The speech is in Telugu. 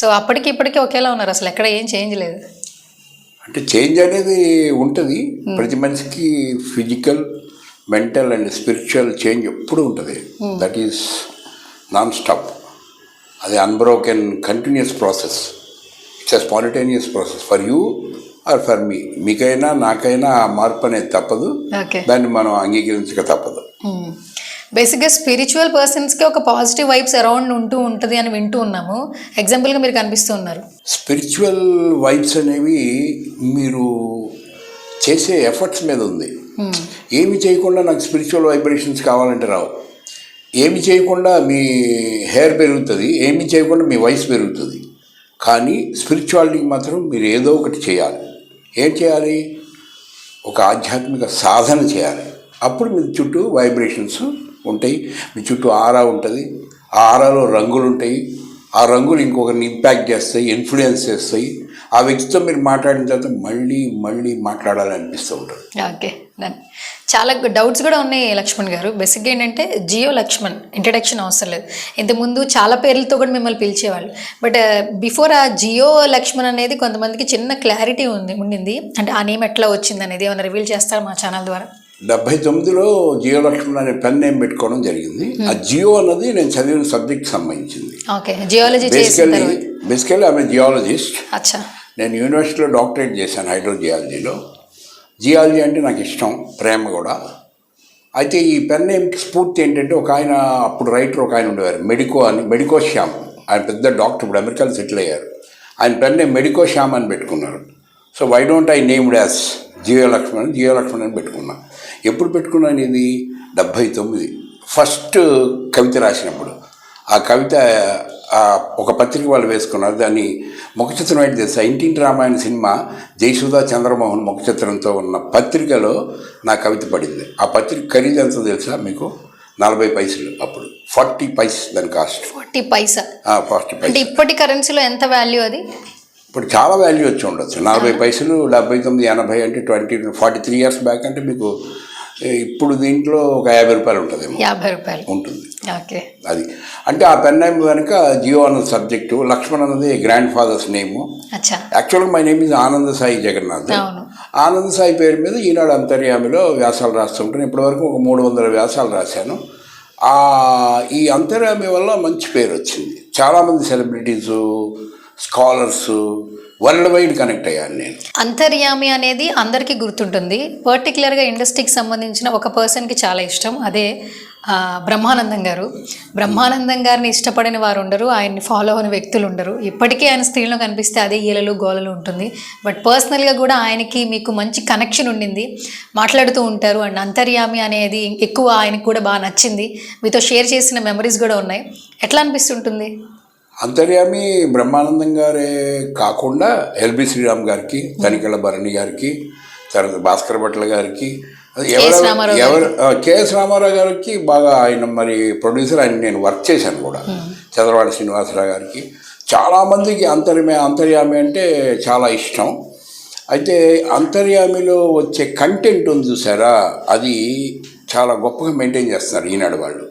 సో అప్పటికి ఇప్పటికి ఒకేలా ఉన్నారు అసలు ఎక్కడ ఏం చేంజ్ లేదు. అంటే చేంజ్ అనేది ఉంటుంది. ప్రతి మనిషికి physical mental and spiritual change ఎప్పుడు ఉంటుంది. దట్ ఈస్ నాన్ స్టాప్ అది unbroken continuous process it's a spontaneous process for you or for me మీకైనా నాకైనా ఆ మార్పు అనేది తప్పదు. దాన్ని మనం అంగీకరించక తప్పదు. బేసిక్గా స్పిరిచువల్ పర్సన్స్కి ఒక పాజిటివ్ వైబ్స్ అరౌండ్ ఉంటూ ఉంటుంది అని వింటూ ఉన్నాము. ఎగ్జాంపుల్గా మీరు కనిపిస్తూ ఉన్నారు. స్పిరిచువల్ వైబ్స్ అనేవి మీరు చేసే ఎఫర్ట్స్ మీద ఉంది. ఏమి చేయకుండా నాకు స్పిరిచువల్ వైబ్రేషన్స్ కావాలంటే రావు. ఏమి చేయకుండా మీ హెయిర్ పెరుగుతుంది ఏమి చేయకుండా మీ వయసు పెరుగుతుంది. కానీ స్పిరిచువాలిటీకి మాత్రం మీరు ఏదో ఒకటి చేయాలి. ఏం చేయాలి? ఒక ఆధ్యాత్మిక సాధన చేయాలి. అప్పుడు మీ చుట్టూ వైబ్రేషన్స్ ఉంటాయి. మీ చుట్టూ ఆరా ఉంటుంది. ఆ ఆరాలో రంగులు ఉంటాయి. ఆ రంగులు ఇంకొకరిని ఇంపాక్ట్ చేస్తాయి ఇన్ఫ్లుయెన్స్ చేస్తాయి. ఆ వ్యక్తితో మీరు మాట్లాడిన తర్వాత మళ్ళీ మళ్ళీ మాట్లాడాలనిపిస్తూ ఉంటుంది. Okay done. చాలా డౌట్స్ కూడా ఉన్నాయి లక్ష్మణ్ గారు. బేసిక్గా ఏంటంటే జియో లక్ష్మణ్ ఇంట్రడక్షన్ అవసరం లేదు. ఇంతకుముందు చాలా పేర్లతో కూడా మిమ్మల్ని పిలిచేవాళ్ళు. బట్ బిఫోర్ ఆ జియో లక్ష్మణ్ అనేది కొంతమందికి చిన్న క్లారిటీ ఉంది ఉండింది. అంటే ఆ నేమ్ ఎట్లా వచ్చింది అనేది ఏమైనా రివీల్ చేస్తారు మా ఛానల్ ద్వారా? డెబ్బై తొమ్మిదిలో జియో లక్ష్మణ్ అనే పెన్ నేమ్ పెట్టుకోవడం జరిగింది. ఆ జియో అన్నది నేను చదివిన సబ్జెక్ట్ సంబంధించింది. బేసికల్లీ బేసికల్లీ ఆమె జియాలజిస్ట్ నేను యూనివర్సిటీలో డాక్టరేట్ చేశాను హైడ్రోజియాలజీలో. జియాలజీ అంటే నాకు ఇష్టం ప్రేమ కూడా. అయితే ఈ పెన్ నేమ్కి స్ఫూర్తి ఏంటంటే ఒక ఆయన అప్పుడు రైటర్ ఒక ఆయన ఉండేవారు మెడికో అని మెడికో శ్యామ్ ఆయన పెద్ద డాక్టర్ ఇప్పుడు అమెరికాలో సెటిల్ అయ్యారు. ఆయన పెన్ నేమ్ మెడికో శ్యామ్ అని పెట్టుకున్నారు. So why don't I named as Jio Lakshman Jio Lakshman అని పెట్టుకున్నా. ఎప్పుడు పెట్టుకున్నాను ఇది డెబ్భై తొమ్మిది. ఫస్ట్ కవిత రాసినప్పుడు. ఆ కవిత ఒక పత్రిక వాళ్ళు వేసుకున్నారు. దాన్ని ముఖచిత్రం అయితే తెలుసా? ఇంటింటి రామాయణ సినిమా జయసుధా చంద్రమోహన్ ముఖచిత్రంతో ఉన్న పత్రికలో నా కవిత పడింది. ఆ పత్రిక ఖరీదు ఎంత తెలుసా మీకు? నలభై పైసలు అప్పుడు. ఫార్టీ పైస్ దాని కాస్ట్. ఫార్టీ పైసా? ఫార్టీ అంటే పైస్ ఇప్పటి కరెన్సీలో ఎంత వాల్యూ అది? ఇప్పుడు చాలా వాల్యూ వచ్చి ఉండొచ్చు. నలభై పైసలు డెబ్బై తొమ్మిది ఎనభై అంటే twenty forty three years back అంటే మీకు ఇప్పుడు దీంట్లో ఒక యాభై రూపాయలు ఉంటుందేమో. యాభై రూపాయలు. ఉంటుంది. ఓకే. అది. అంటే ఆ పెన్ నేమ్ కనుక జియో అన్నది సబ్జెక్టు లక్ష్మణ్ అన్నది grandfather's name actually my name is Ananda Sai Jagannath. ఆనంద సాయి పేరు మీద ఈనాడు అంతర్యామిలో వ్యాసాలు రాస్తుంటాను ఇప్పటివరకు ఒక మూడు వందల వ్యాసాలు రాశాను. ఈ అంతర్యామి వల్ల మంచి పేరు వచ్చింది. చాలామంది celebrities scholars world wide connect అయ్యాను నేను. అంతర్యామి అనేది అందరికీ గుర్తుంటుంది. పర్టికులర్గా ఇండస్ట్రీకి సంబంధించిన ఒక పర్సన్కి చాలా ఇష్టం. అదే బ్రహ్మానందం గారు. బ్రహ్మానందం గారిని ఇష్టపడిన వారు ఉండరు ఆయన్ని ఫాలో అయిన వ్యక్తులు ఉండరు. ఇప్పటికీ ఆయన స్త్రీలను కనిపిస్తే అదే ఈలలు గోలలు ఉంటుంది. బట్ పర్సనల్గా కూడా ఆయనకి మీకు మంచి కనెక్షన్ ఉండింది. మాట్లాడుతూ ఉంటారు. అండ్ అంతర్యామి అనేది ఎక్కువ ఆయనకు కూడా బాగా నచ్చింది. మీతో షేర్ చేసిన మెమరీస్ కూడా ఉన్నాయి. ఎట్లా అనిపిస్తుంటుంది? అంతర్యామి బ్రహ్మానందం గారే కాకుండా ఎల్బి శ్రీరామ్ గారికి తనికెళ్ళ భరణి గారికి తర్వాత భాస్కర్ భట్ల గారికి రామారావు ఎవరు కేఎస్ రామారావు గారికి బాగా ఆయన మరి ప్రొడ్యూసర్ ఆయన నేను వర్క్ చేశాను కూడా. చంద్రవాడ శ్రీనివాసరావు గారికి. చాలామందికి అంతర్యామి అంతర్యామి అంటే చాలా ఇష్టం. అయితే అంతర్యామిలో వచ్చే కంటెంట్ ఉంది చూసారా? అది చాలా గొప్పగా మెయింటైన్ చేస్తున్నారు ఈనాడు వాళ్ళు.